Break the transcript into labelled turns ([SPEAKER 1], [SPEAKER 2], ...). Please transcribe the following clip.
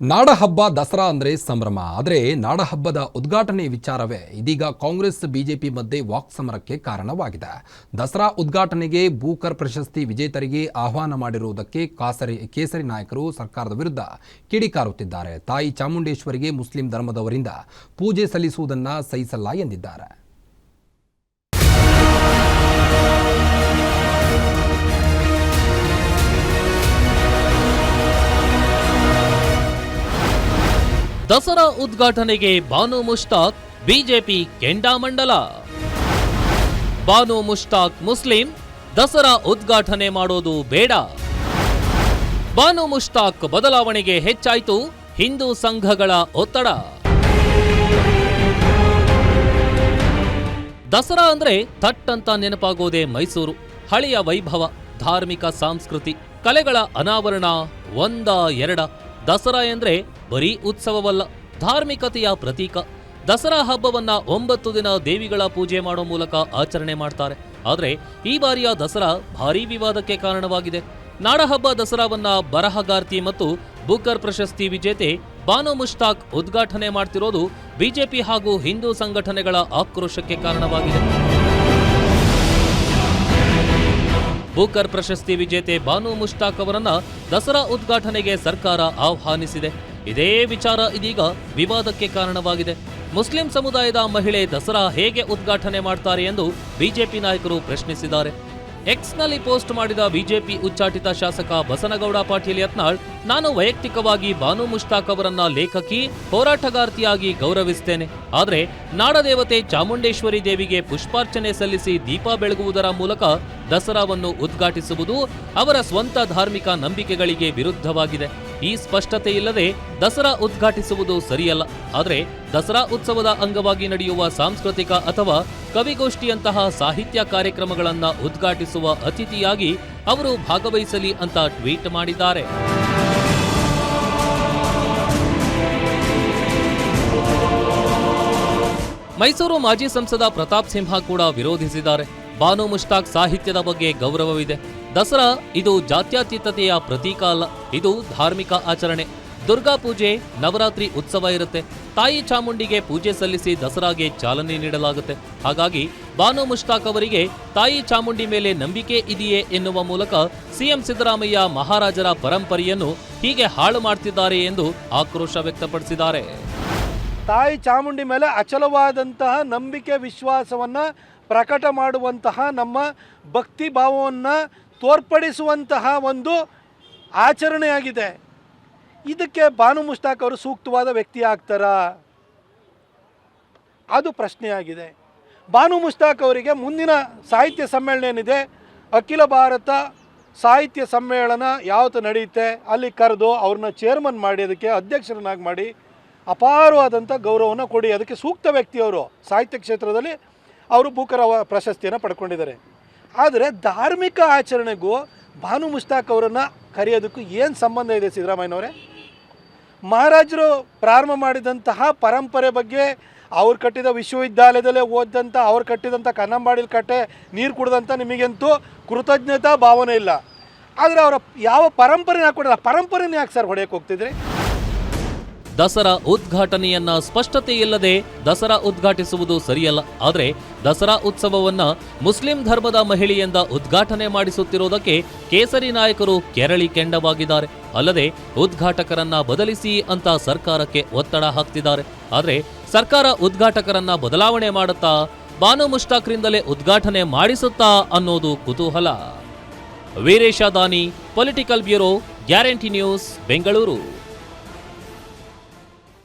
[SPEAKER 1] ನಾಡಹಬ್ಬ ದಸರಾ ಅಂದ್ರೆ ಸಂಭ್ರಮ. ಆದರೆ ನಾಡಹಬ್ಬದ ಉದ್ಘಾಟನೆ ವಿಚಾರವೇ ಇದೀಗ ಕಾಂಗ್ರೆಸ್, ಬಿಜೆಪಿ ಮಧ್ಯೆ ವಾಕ್ಸಮರಕ್ಕೆ ಕಾರಣವಾಗಿದೆ. ದಸರಾ ಉದ್ಘಾಟನೆಗೆ ಬೂಕರ್ ಪ್ರಶಸ್ತಿ ವಿಜೇತರಿಗೆ ಆಹ್ವಾನ ಮಾಡಿರುವುದಕ್ಕೆ ಕಾಸರಿ, ಕೇಸರಿ ನಾಯಕರು ಸರ್ಕಾರದ ವಿರುದ್ಧ ಕಿಡಿಕಾರುತ್ತಿದ್ದಾರೆ. ತಾಯಿ ಚಾಮುಂಡೇಶ್ವರಿಗೆ ಮುಸ್ಲಿಂ ಧರ್ಮದವರಿಂದ ಪೂಜೆ ಸಲ್ಲಿಸುವುದನ್ನು ಸಹಿಸಲ್ಲ ಎಂದಿದ್ದಾರೆ.
[SPEAKER 2] ದಸರಾ ಉದ್ಘಾಟನೆಗೆ ಬಾನು ಮುಷ್ತಾಕ್, ಬಿಜೆಪಿ ಕೆಂಡಾಮಂಡಲ ಬಾನು ಮುಷ್ತಾಕ್ ಮುಸ್ಲಿಂ, ದಸರಾ ಉದ್ಘಾಟನೆ ಮಾಡೋದು ಬೇಡ. ಬಾನು ಮುಷ್ತಾಕ್ ಬದಲಾವಣೆಗೆ ಹೆಚ್ಚಾಯಿತು ಹಿಂದೂ ಸಂಘಗಳ ಒತ್ತಡ. ದಸರಾ ಅಂದ್ರೆ ಥಟ್ ಅಂತ ನೆನಪಾಗೋದೇ ಮೈಸೂರು, ಹಳೆಯ ವೈಭವ, ಧಾರ್ಮಿಕ ಸಂಸ್ಕೃತಿ, ಕಲೆಗಳ ಅನಾವರಣ ಒಂದ ಎರಡ. ದಸರಾ ಎಂದ್ರೆ ಬರೀ ಉತ್ಸವವಲ್ಲ, ಧಾರ್ಮಿಕತೆಯ ಪ್ರತೀಕ. ದಸರಾ ಹಬ್ಬವನ್ನ ಒಂಬತ್ತು ದಿನ ದೇವಿಗಳ ಪೂಜೆ ಮಾಡೋ ಮೂಲಕ ಆಚರಣೆ ಮಾಡ್ತಾರೆ. ಆದರೆ ಈ ಬಾರಿಯ ದಸರಾ ಭಾರೀ ವಿವಾದಕ್ಕೆ ಕಾರಣವಾಗಿದೆ. ನಾಡಹಬ್ಬ ದಸರಾವನ್ನ ಬರಹಗಾರ್ತಿ ಮತ್ತು ಬುಕರ್ ಪ್ರಶಸ್ತಿ ವಿಜೇತೆ ಬಾನು ಮುಷ್ತಾಕ್ ಉದ್ಘಾಟನೆ ಮಾಡ್ತಿರೋದು ಬಿಜೆಪಿ ಹಾಗೂ ಹಿಂದೂ ಸಂಘಟನೆಗಳ ಆಕ್ರೋಶಕ್ಕೆ ಕಾರಣವಾಗಿದೆ. ಬೂಕರ್ ಪ್ರಶಸ್ತಿ ವಿಜೇತೆ ಬಾನು ಮುಷ್ತಾಕ್ ಅವರನ್ನ ದಸರಾ ಉದ್ಘಾಟನೆಗೆ ಸರ್ಕಾರ ಆಹ್ವಾನಿಸಿದೆ. ಇದೇ ವಿಚಾರ ಇದೀಗ ವಿವಾದಕ್ಕೆ ಕಾರಣವಾಗಿದೆ. ಮುಸ್ಲಿಂ ಸಮುದಾಯದ ಮಹಿಳೆ ದಸರಾ ಹೇಗೆ ಉದ್ಘಾಟನೆ ಮಾಡ್ತಾರೆ ಎಂದು ಬಿಜೆಪಿ ನಾಯಕರು ಪ್ರಶ್ನಿಸಿದ್ದಾರೆ. ಎಕ್ಸ್ನಲ್ಲಿ ಪೋಸ್ಟ್ ಮಾಡಿದ ಬಿಜೆಪಿ ಉಚ್ಚಾಟಿತ ಶಾಸಕ ಬಸನಗೌಡ ಪಾಟೀಲ್ ಯತ್ನಾಳ್, ನಾನು ವೈಯಕ್ತಿಕವಾಗಿ ಬಾನು ಮುಷ್ತಾಕ್ ಅವರನ್ನ ಲೇಖಕಿ, ಹೋರಾಟಗಾರ್ತಿಯಾಗಿ ಗೌರವಿಸ್ತೇನೆ. ಆದರೆ ನಾಡದೇವತೆ ಚಾಮುಂಡೇಶ್ವರಿ ದೇವಿಗೆ ಪುಷ್ಪಾರ್ಚನೆ ಸಲ್ಲಿಸಿ ದೀಪ ಬೆಳಗುವುದರ ಮೂಲಕ ದಸರಾವನ್ನು ಉದ್ಘಾಟಿಸುವುದು ಅವರ ಸ್ವಂತ ಧಾರ್ಮಿಕ ನಂಬಿಕೆಗಳಿಗೆ ವಿರುದ್ಧವಾಗಿದೆ. ಈ ಸ್ಪಷ್ಟತೆ ಇಲ್ಲದೆ ದಸರಾ ಉದ್ಘಾಟಿಸುವುದು ಸರಿಯಲ್ಲ. ಆದರೆ ದಸರಾ ಉತ್ಸವದ ಅಂಗವಾಗಿ ನಡೆಯುವ ಸಾಂಸ್ಕೃತಿಕ ಅಥವಾ ಕವಿಗೋಷ್ಠಿಯಂತಹ ಸಾಹಿತ್ಯ ಕಾರ್ಯಕ್ರಮಗಳನ್ನು ಉದ್ಘಾಟಿಸುವ ಅತಿಥಿಯಾಗಿ ಅವರು ಭಾಗವಹಿಸಲಿ ಅಂತ ಟ್ವೀಟ್ ಮಾಡಿದ್ದಾರೆ. ಮೈಸೂರು ಮಾಜಿ ಸಂಸದ ಪ್ರತಾಪ್ ಸಿಂಹ ಕೂಡ ವಿರೋಧಿಸಿದ್ದಾರೆ. ಬಾನು ಮುಷ್ತಾಕ್ ಸಾಹಿತ್ಯದ ಬಗ್ಗೆ ಗೌರವವಿದೆ. ದಸರಾ, ಇದು ಜಾತ್ಯತೀತತೆಯ ಪ್ರತೀಕ ಅಲ್ಲ ಇದು ಧಾರ್ಮಿಕ ಆಚರಣೆ. ದುರ್ಗಾ ಪೂಜೆ, ನವರಾತ್ರಿ ಉತ್ಸವ ಇರುತ್ತೆ. ತಾಯಿ ಚಾಮುಂಡಿಗೆ ಪೂಜೆ ಸಲ್ಲಿಸಿ ದಸರಾಗೆ ಚಾಲನೆ ನೀಡಲಾಗುತ್ತೆ. ಹಾಗಾಗಿ, ಬಾನು ಮುಷ್ತಾಕ್ ಅವರಿಗೆ ತಾಯಿ ಚಾಮುಂಡಿ ಮೇಲೆ ನಂಬಿಕೆ ಇದೆಯೇ ಎನ್ನುವ ಮೂಲಕ ಸಿಎಂ ಸಿದ್ದರಾಮಯ್ಯ ಮಹಾರಾಜರ ಪರಂಪರೆಯನ್ನು ಹೀಗೆ ಹಾಳು ಮಾಡ್ತಿದ್ದಾರೆ ಎಂದು ಆಕ್ರೋಶ ವ್ಯಕ್ತಪಡಿಸಿದ್ದಾರೆ.
[SPEAKER 3] ತಾಯಿ ಚಾಮುಂಡಿ ಮೇಲೆ ಅಚಲವಾದಂತಹ ನಂಬಿಕೆ ವಿಶ್ವಾಸವನ್ನು ಪ್ರಕಟ ಮಾಡುವಂತಹ ನಮ್ಮ ಭಕ್ತಿ ಭಾವವನ್ನು ತೋರ್ಪಡಿಸುವಂತಹ ಒಂದು ಆಚರಣೆಯಾಗಿದೆ. ಇದಕ್ಕೆ ಬಾನು ಮುಷ್ತಾಕ್ ಅವರು ಸೂಕ್ತವಾದ ವ್ಯಕ್ತಿ ಆಗ್ತಾರಾ? ಅದು ಪ್ರಶ್ನೆಯಾಗಿದೆ. ಬಾನು ಮುಷ್ತಾಕ್ ಅವರಿಗೆ ಮುಂದಿನ ಸಾಹಿತ್ಯ ಸಮ್ಮೇಳನ ಏನಿದೆ? ಅಖಿಲ ಭಾರತ ಸಾಹಿತ್ಯ ಸಮ್ಮೇಳನ ಯಾವತ್ತು ನಡೆಯುತ್ತೆ? ಅಲ್ಲಿ ಕರೆದು ಅವ್ರನ್ನ ಚೇರ್ಮನ್ ಮಾಡಿ, ಅದಕ್ಕೆ ಅಧ್ಯಕ್ಷರನ್ನಾಗಿ ಮಾಡಿ ಅಪಾರವಾದಂಥ ಗೌರವವನ್ನು ಕೊಡಿ. ಅದಕ್ಕೆ ಸೂಕ್ತ ವ್ಯಕ್ತಿಯವರು ಸಾಹಿತ್ಯ ಕ್ಷೇತ್ರದಲ್ಲಿ ಅವರು ಬೂಕರ್ ಪ್ರಶಸ್ತಿಯನ್ನು ಪಡ್ಕೊಂಡಿದ್ದಾರೆ. ಆದರೆ ಧಾರ್ಮಿಕ ಆಚರಣೆಗೂ ಭಾನು ಮುಷ್ತಾಕ್ ಅವರನ್ನು ಕರೆಯೋದಕ್ಕೂ ಏನು ಸಂಬಂಧ ಇದೆ ಸಿದ್ದರಾಮಯ್ಯನವರೇ? ಮಹಾರಾಜರು ಪ್ರಾರಂಭ ಮಾಡಿದಂತಹ ಪರಂಪರೆ ಬಗ್ಗೆ ಅವ್ರು ಕಟ್ಟಿದ ವಿಶ್ವವಿದ್ಯಾಲಯದಲ್ಲೇ ಓದಿದಂಥ ಅವ್ರು ಕಟ್ಟಿದಂಥ ಕನ್ನಂಬಾಡಿಲಿ ಕಟ್ಟೆ, ನೀರು ಕುಡಿದಂಥ ನಿಮಗಂತೂ ಕೃತಜ್ಞತಾ ಭಾವನೆ ಇಲ್ಲ. ಆದರೆ ಅವರ ಯಾವ ಪರಂಪರೆನ ಹಾಕೊಡಲ್ಲ ಪರಂಪರೆನೇ ಯಾಕೆ ಸರ್ ಹೊಡೆಯೋಕೆ ಹೋಗ್ತಿದ್ರಿ?
[SPEAKER 2] ದಸರಾ ಉದ್ಘಾಟನೆಯನ್ನ ಸ್ಪಷ್ಟತೆ ಇಲ್ಲದೆ ದಸರಾ ಉದ್ಘಾಟಿಸುವುದು ಸರಿಯಲ್ಲ. ಆದರೆ ದಸರಾ ಉತ್ಸವವನ್ನ ಮುಸ್ಲಿಂ ಧರ್ಮದ ಮಹಿಳೆಯಿಂದ ಉದ್ಘಾಟನೆ ಮಾಡಿಸುತ್ತಿರುವುದಕ್ಕೆ ಕೇಸರಿ ನಾಯಕರು ಕೆರಳಿ ಕೆಂಡವಾಗಿದ್ದಾರೆ. ಅಲ್ಲದೆ ಉದ್ಘಾಟಕರನ್ನ ಬದಲಿಸಿ ಅಂತ ಸರ್ಕಾರಕ್ಕೆ ಒತ್ತಡ ಹಾಕ್ತಿದ್ದಾರೆ. ಆದರೆ ಸರ್ಕಾರ ಉದ್ಘಾಟಕರನ್ನ ಬದಲಾವಣೆ ಮಾಡುತ್ತಾ, ಬಾನು ಮುಷ್ತಾಕ್ರಿಂದಲೇ ಉದ್ಘಾಟನೆ ಮಾಡಿಸುತ್ತಾ ಅನ್ನೋದು ಕುತೂಹಲ. Veeresha Dani, political bureau, guarantee news, Bengaluru.